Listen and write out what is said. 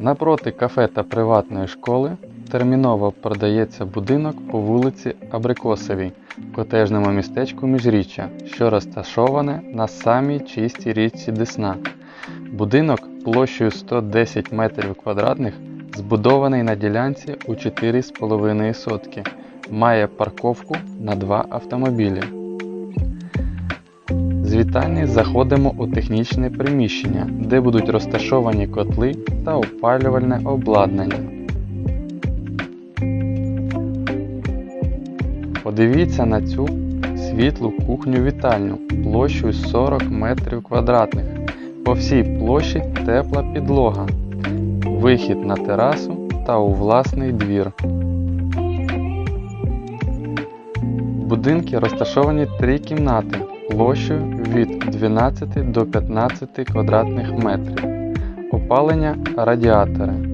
Напроти кафе та приватної школи терміново продається будинок по вулиці Абрикосовій в котежному містечку Міжріччя, що розташоване на самій чистій річці Десна. Будинок площею 110 метрів квадратних збудований на ділянці у 4,5 сотки. Має парковку на два автомобілі. Вітальні заходимо у технічне приміщення, де будуть розташовані котли та опалювальне обладнання. Подивіться на цю світлу кухню-вітальню площею 40 метрів квадратних. По всій площі тепла підлога, вихід на терасу та у власний двір. В будинку розташовані три кімнати площею від 12 до 15 квадратних метрів. Опалення радіатори.